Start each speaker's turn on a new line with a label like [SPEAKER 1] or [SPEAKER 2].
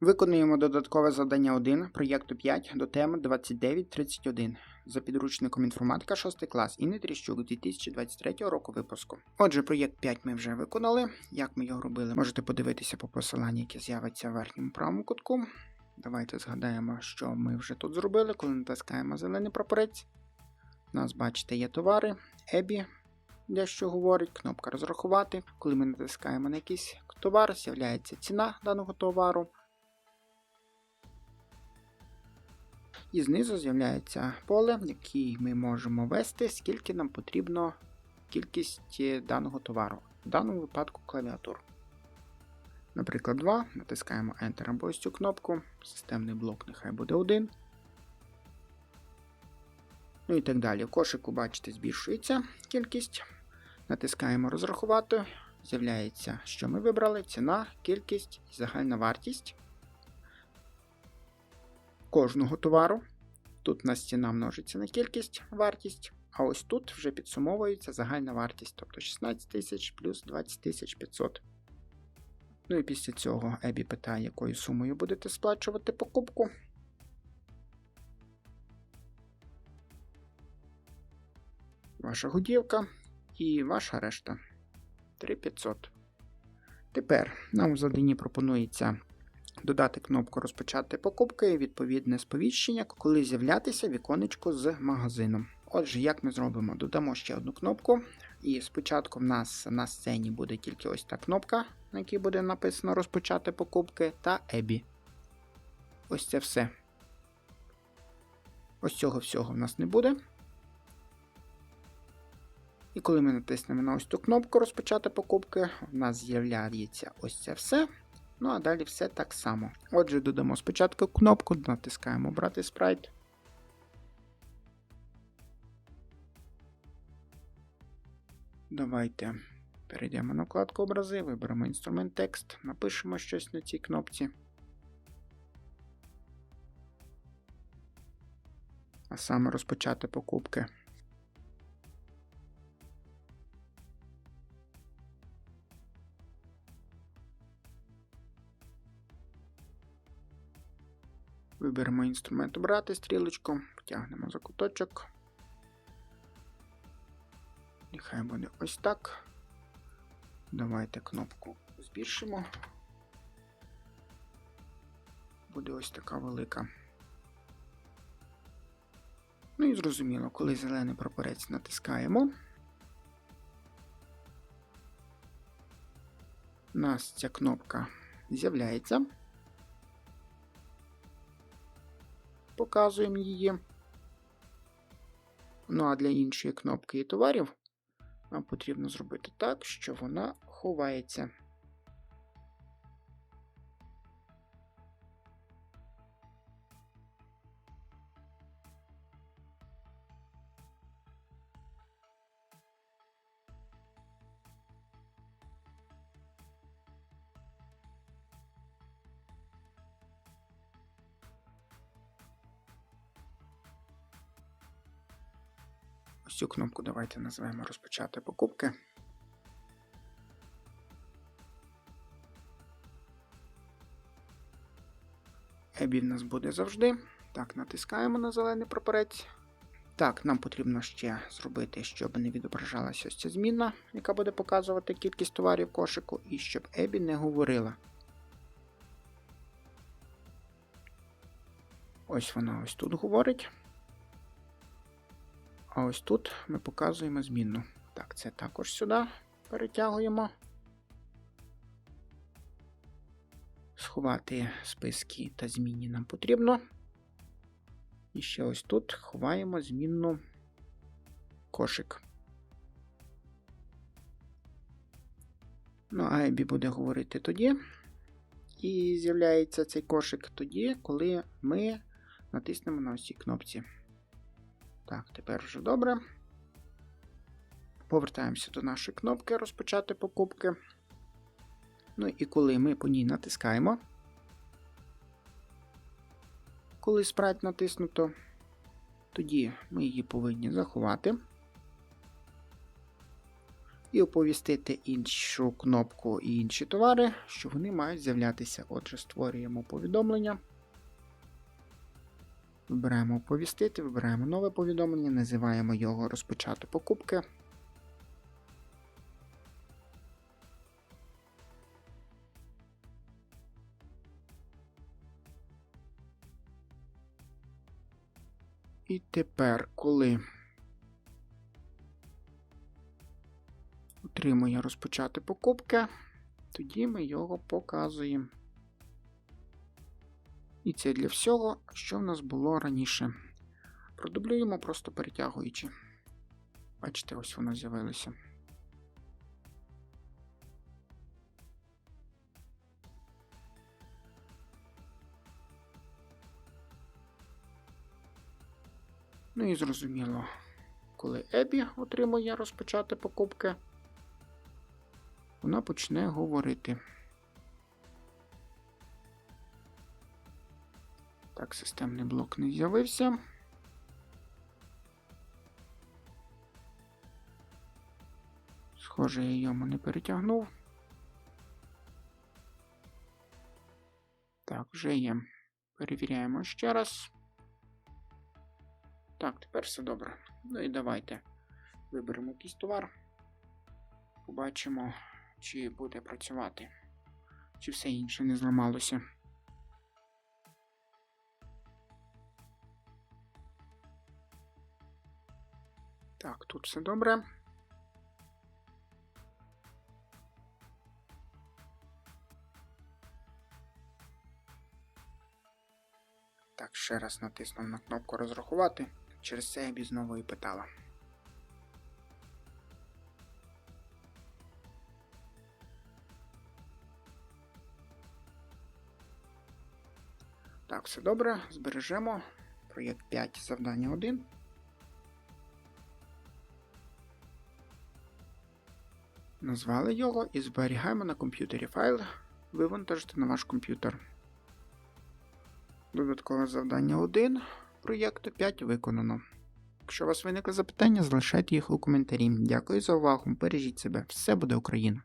[SPEAKER 1] Виконуємо додаткове завдання 1 проєкту 5 до теми 2931 за підручником інформатика 6 клас Інни Тріщук 2023 року випуску. Отже, проєкт 5 ми вже виконали. Як ми його робили, можете подивитися по посиланні, яке з'явиться в верхньому правому кутку. Давайте згадаємо, що ми вже тут зробили, коли натискаємо зелений прапорець. У нас, бачите, є товари, Ебі, дещо говорить, кнопка розрахувати. Коли ми натискаємо на якийсь товар, з'являється ціна даного товару. І знизу з'являється поле, в якій ми можемо ввести, скільки нам потрібно кількість е, даного товару. В даному випадку клавіатур. Наприклад, 2. Натискаємо Enter або ось цю кнопку. Системний блок нехай буде 1. Ну і так далі. В кошику, бачите, збільшується кількість. Натискаємо розрахувати. З'являється, що ми вибрали: ціна, кількість і загальна вартість кожного товару. Тут у нас ціна множиться на кількість вартість, а ось тут вже підсумовується загальна вартість, тобто 16 тисяч плюс 20 тисяч 500. Ну і після цього Ебі питає, якою сумою будете сплачувати покупку. Ваша годівка і ваша решта 3500. Тепер нам в заданні пропонується додати кнопку Розпочати покупки і відповідне сповіщення, коли з'являтися віконечко з магазином. Отже, як ми зробимо? Додамо ще одну кнопку. І спочатку в нас на сцені буде тільки ось та кнопка, на якій буде написано Розпочати покупки та Ебі. Ось це все. Ось цього всього в нас не буде. І коли ми натиснемо на ось ту кнопку Розпочати покупки, в нас з'являється ось це все. Ну, а далі все так само. Отже, додамо спочатку кнопку, натискаємо Брати спрайт. Давайте перейдемо на вкладку образи, виберемо інструмент текст, напишемо щось на цій кнопці. А саме розпочати покупки. Виберемо інструмент обрати стрілочку, втягнемо за куточок. Нехай буде ось так. Давайте кнопку збільшимо. Буде ось така велика. Ну і зрозуміло, коли зелений прапорець натискаємо, у нас ця кнопка з'являється. Показуємо її. Ну а для іншої кнопки і товарів нам потрібно зробити так, що вона ховається. Ось цю кнопку давайте назвемо розпочати покупки. Ебі в нас буде завжди. Так, натискаємо на зелений прапорець. Так, нам потрібно ще зробити, щоб не відображалася ось ця зміна, яка буде показувати кількість товарів кошику, і щоб Ебі не говорила. Ось вона ось тут говорить. А ось тут ми показуємо змінну. Так, це також сюди перетягуємо. Сховати списки та змінні нам потрібно. І ще ось тут ховаємо змінну кошик. Ну, Айбі буде говорити тоді. І з'являється цей кошик тоді, коли ми натиснемо на ось кнопці. Так, тепер вже добре. Повертаємося до нашої кнопки Розпочати покупки. Ну і коли ми по ній натискаємо, коли спрайт натиснуто, тоді ми її повинні заховати. І оповістити іншу кнопку і інші товари, що вони мають з'являтися. Отже, створюємо повідомлення. Вибираємо оповістити, вибираємо нове повідомлення, називаємо його розпочати покупки. І тепер, коли отримує розпочати покупки, тоді ми його показуємо. І це для всього, що в нас було раніше. Продублюємо, просто перетягуючи. Бачите, ось воно з'явилося. Ну і зрозуміло, коли Ебі отримує розпочати покупки, вона почне говорити. Так, системний блок не з'явився. Схоже, я йому не перетягнув. Так, вже є. Перевіряємо ще раз. Так, тепер все добре. Ну і давайте виберемо якийсь товар. Побачимо, чи буде працювати, чи все інше не зламалося. Так, тут все добре. Так, ще раз натиснув на кнопку розрахувати. Через це я б знову і питала. Так, все добре. Збережемо. Проєкт 5, завдання 1. Назвали його і зберігаємо на комп'ютері файл. Вивантажити на ваш комп'ютер. Додаткове завдання 1 проєкту 5 виконано. Якщо у вас виникли запитання, залишайте їх у коментарі. Дякую за увагу. Бережіть себе. Все буде Україна!